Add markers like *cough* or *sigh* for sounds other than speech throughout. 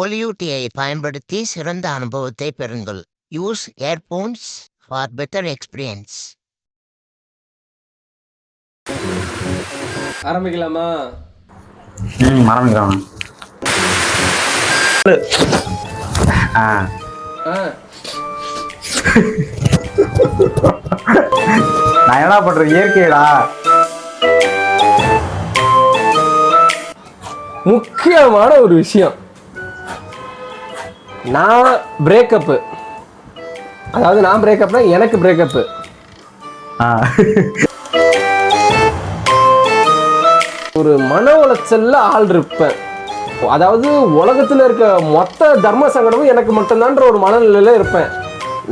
ஒலியூட்டியை பயன்படுத்தி சிறந்த அனுபவத்தை பெறுங்கள். Use earphones for better experience ஆரம்பிக்கலாமா? ம் ஆரம்பிக்கலாம். ஆ. ஆ. நான் என்ன பண்றது? இயற்கைடா முக்கியமான ஒரு விஷயம். நான் பிரேக்கப்பு அதாவது நான் பிரேக்கப்னா எனக்கு பிரேக்கப்பு ஒரு மன உளைச்சல்ல ஆள் இருப்பேன். அதாவது உலகத்துல இருக்க மொத்த தர்ம சங்கடமும் எனக்கு மட்டும்தான்ற ஒரு மனநிலையில இருப்பேன்.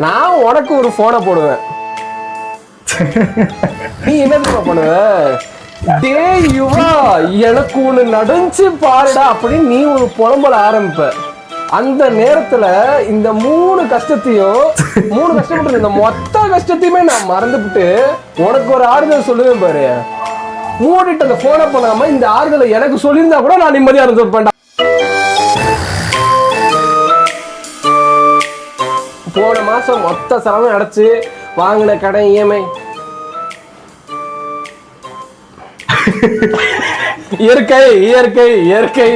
நான் உனக்கு ஒரு போனை போடுவேன். நீ என்ன பண்ணுவ? டே யுவா எனக்கு ஒண்ணு நடந்துச்சு பாருடா அப்படின்னு நீ ஒரு புலம்பல ஆரம்பிப்ப. அந்த நேரத்துல இந்த மூணு கஷ்டத்தையும் *laughs* மூணு கஷ்டப்பட்டு இந்த மொத்த கஷ்டத்தையுமே நான் மறந்துவிட்டு உனக்கு ஒரு ஆறுதல் சொல்லுவேன் பாரு. மூடிட்டு அந்த போனை பண்ணாம இந்த ஆறுதலை எனக்கு சொல்லியிருந்தா கூட நான் நிம்மதியா இருந்திருப்பேன்டா. போன மாசம் மொத்த செலவும் அடைச்சு வாங்கின கடன் இஎம்ஐ. *laughs* இயற்கை இயற்கை இயற்கை.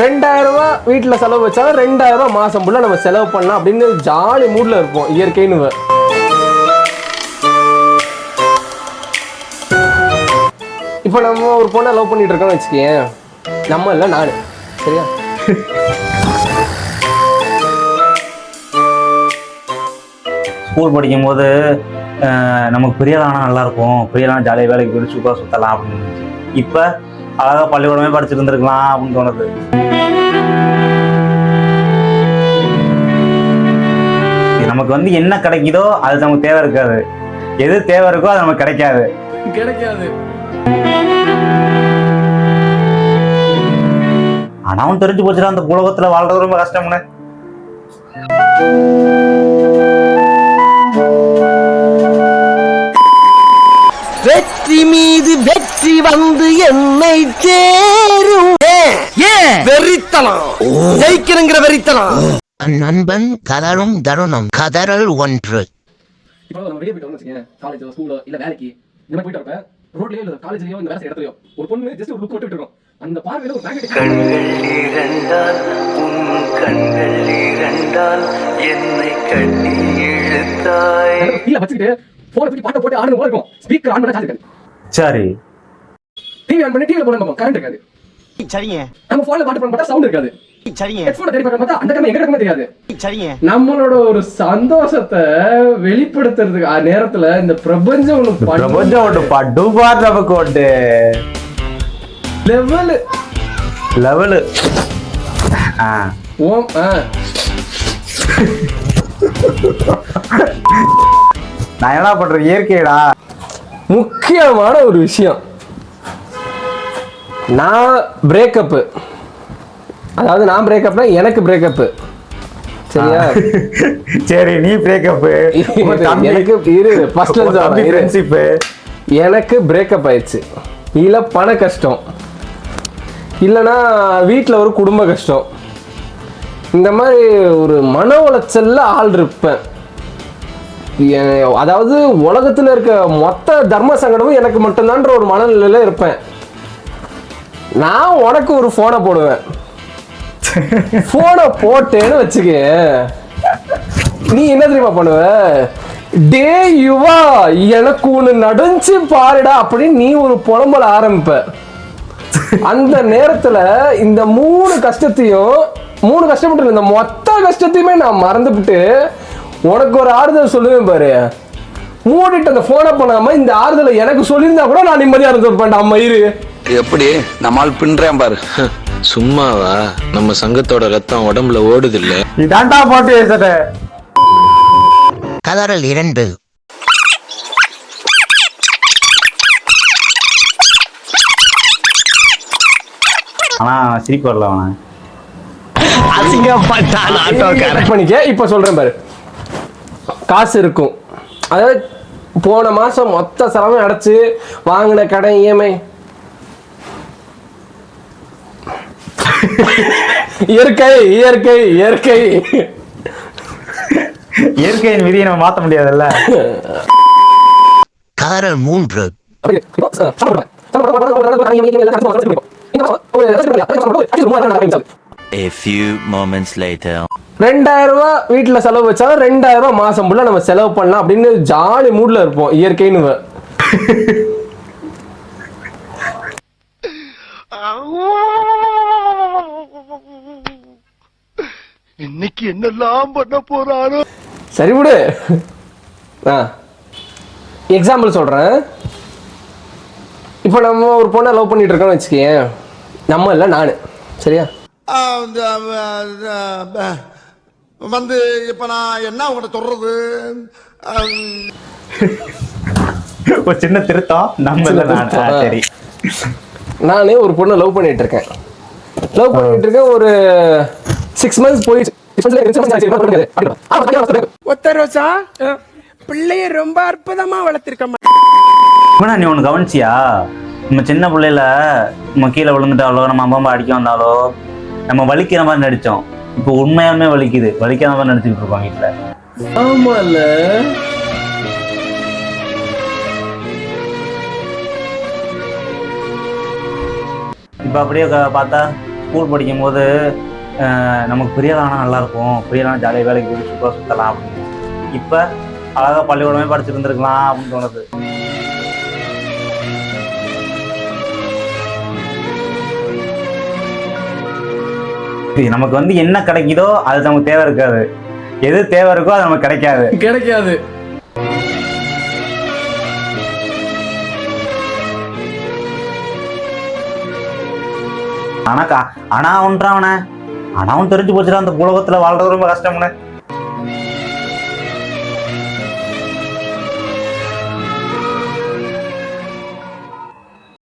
ரெண்டாயிரம் ரூபாய் வீட்டில் செலவு வச்சாலும் ரெண்டாயிரம் ரூபா மாசம் ஃபுல்லாக நம்ம செலவு பண்ணலாம் அப்படின்னு ஜாலி மூட்ல இருப்போம் இயற்கைன்னு இப்போ நம்ம ஒரு பொண்ணை லவ் பண்ணிட்டு இருக்கோம்னு வச்சுக்கேன் நம்ம இல்லை நான். சரியா? ஸ்கூல் படிக்கும்போது நமக்கு பிரியலானா நல்லா இருக்கும். பிரியலான ஜாலியாக வேலைக்கு போயிட்டு சூப்பராக சுத்தலாம் அப்படின்னு இப்போ அழகாக பள்ளிக்கூடமே படிச்சுட்டு இருந்திருக்கலாம் அப்படின்னு தோணுது. நமக்கு வந்து என்ன கிடைக்குதோ அது நமக்கு தேவை இருக்காது. எது தேவை இருக்கோ அது நமக்கு கிடைக்காது. கிடைக்காது. ஆனாவும் தெரிஞ்சு போச்சுடா அந்த உலகத்துல வாழ்றது ரொம்ப கஷ்டம்னு. வெற்றி மீது வெற்றி வந்து என்னை சேரும். வெறித்தனம். ஜெயிக்கணுங்கிற வெறித்தனம். நண்பன் கதரும் தருணம். கதறல் ஒன்று. இப்போ நம்ம வெளியே போயிட்டோம்னு வச்சுக்கேன் காலேஜோ ஸ்கூலோ இல்ல வேலைக்கு. இந்த மாதிரி போயிட்டு வரப்ப ரோட்லயோ இல்ல காலேஜ்லயோ இந்த வேலை இடத்துலயோ ஒரு பொண்ணு ஜஸ்ட் ஒரு லுக் போட்டு விட்டுரும் அந்த பார்வையில ஒரு மேக்னெட்டிக் கண்கள் இரண்டால் உன் கண்கள் இரண்டால் என்னை கட்டி இழுத்தாய். கீழே வச்சுக்கிட்டு போனை தூக்கி பாட்டை போட்டு ஆடணும் போல இருக்கும். ஸ்பீக்கர் ஆன் பண்ண சார்ஜ் இருக்காது. சரி. டிவி ஆன் பண்ணி டிவில போட நம்ம கரண்ட் இருக்காது. சரிங்க. நம்ம போன்ல பாட்டு போட சவுண்ட் இருக்காது. சரிங்க. ஹெட்ஃபோனை தேடி பார்க்க பார்த்தா அந்த கண்ணு எங்க இருக்குமே தெரியாது. சரிங்க. நம்மளோட ஒரு சந்தோஷத்தை வெளிப்படுத்துறதுக்கு நேரத்துல இந்த பிரபஞ்சம் ஒண்ணு பிரபஞ்சம் ஒன்று படுபார் நமக்கு ஒன்று லெவல் லெவலு ஆ. ஓம் ஆ. நான் என்ன பண்றது? இயற்கைடா முக்கியமான ஒரு விஷயம். நான் பிரேக்கப்பு அதாவது நான் பிரேக்கப்னா எனக்கு பிரேக்கப்பு சரியா? சரி நீ *laughs* பிரேக்கப் எனக்கு இரு ஃபர்ஸ்ட் தம்பி ஃப்ரெண்ட்ஷிப் எனக்கு பிரேக்கப் ஆயிடுச்சு. இல்ல பண கஷ்டம். இல்லைன்னா வீட்டில் ஒரு குடும்ப கஷ்டம். இந்த மாதிரி ஒரு மன உளைச்சல்ல ஆள் இருப்பேன். அதாவது உலகத்தில் இருக்க மொத்த தர்ம சங்கடமும் எனக்கு மட்டும்தான்ற ஒரு மனநிலையில் இருப்பேன். நான் உனக்கு ஒரு ஃபோனை போடுவேன். ஃபோனை போட்டேன்னு வச்சுக்க. நீ என்ன தெரியுமா பண்ணுவ? டே யுவா எனக்கு ஒன்று நடுஞ்சு பாருடா அப்படின்னு நீ ஒரு புலம்பல ஆரம்பிப்ப. அந்த நேரத்தில் இந்த மூணு கஷ்டத்தையும் மூணு கஷ்டப்பட்டு இந்த மொத்த கஷ்டத்தையுமே நான் மறந்துவிட்டு உனக்கு ஒரு ஆறுதல் சொல்லுவேன் பாரு. மூடிட்டு அந்த போனை பண்ணாம இந்த ஆறுதலை எனக்கு சொல்லியிருந்தா கூட நான் நிம்மதியா இருந்திருப்பேன்டா அம்மா இரு. எப்படி? நம்மால் பின்றேன் பாரு. சும்மாவா? நம்ம சங்கத்தோட ரத்தம் உடம்புல ஓடுது இல்ல இதாண்டா பாட்டு பேசுற கதறல் இரண்டு. ஆனா சிரிப்பு வரல அவன அசிங்கப்பட்டான் ஆட்டோக்காரன். பண்ணிக்க இப்ப சொல்றேன் பாரு. காசு இருக்கும். அதாவது போன மாதம் மொத்த செலவும் அடைச்சி வாங்கின கடை இஎம்ஐ. இயற்கை இயற்கை இயற்கை. இயற்கையின் விதியை நம்ம மாற்ற முடியாதுல்ல? காரம் மூன்று. *laughs* A few moments later. ரெண்டாயிரம் ரூபாய் வீட்டுல செலவு வச்சாலும் ரெண்டாயிரம் ரூபாய் மாசம் ஃபுல்லா நம்ம செலவு பண்ணலாம் அப்படின்னு ஜாலி மூட்ல இருப்போம் இயற்கைன்னு. இன்னைக்கு என்னெல்லாம் பண்ண போறாரோ? சரி விடு. ஆ. எக்ஸாம்பிள் சொல்றேன். இப்போ நம்ம ஒரு பொண்ணை லவ் பண்ணிட்டு இருக்கோம்னு வச்சுக்கேன் நம்ம இல்லை நான். சரியா? வந்து இப்ப நான் என்ன உங்கள்கிட்ட சொல்றது? *laughs* ஒரு சின்ன திருத்தம். நம்ம. சரி. *laughs* நானே ஒரு பொண்ணை லவ் பண்ணிட்டு இருக்கேன் லவ் பண்ணிட்டு இருக்கேன் ஒரு சிக்ஸ் மந்த்ஸ். ஒத்த ரோசா பிள்ளைய ரொம்ப அற்புதமா வளர்த்திருக்கம்மா இவனா நீ ஒன்று கவனிச்சியா? நம்ம சின்ன பிள்ளையில நம்ம கீழே விழுந்துட்டாலோ நம்ம அம்மா அம்மா அடிக்க வந்தாலோ நம்ம வலிக்கிற மாதிரி நடிச்சோம். இப்போ உண்மையாலுமே வலிக்குது. மாதிரி நடிச்சுட்டு இருக்கோம் வீட்டுல ஆமால இப்போ அப்படியே பார்த்தா ஸ்கூல் படிக்கும் போது நமக்கு பிரியலானா நல்லா இருக்கும் பிரியலான ஜாலியாக வேலைக்கு போய் சூப்பராக சுத்தலாம் அப்படின்னு. இப்போ அழகா பள்ளிக்கூடமே படிச்சுட்டு இருந்திருக்கலாம் அப்படின்னு தோணுது. நமக்கு வந்து என்ன கிடைக்குதோ அது நமக்கு தேவை இருக்காது. எது தேவை இருக்கோ அது நமக்கு கிடைக்காது. கிடைக்காது. ஆனா கா- ஆனா அவன்றான் அவனை. ஆனா அவன் தெரிஞ்சு போச்சுடா அந்த உலகத்துல வாழ்றது ரொம்ப கஷ்டம்னு.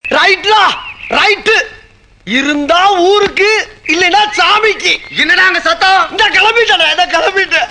ரைட்லா ரைட்டு இருந்தா ஊருக்கு இல்லைன்னா சாமிக்கு. என்னடா அங்க சத்தம்? இந்த கிளம்பிட்டேன் இந்த கிளம்பிட்டேன்.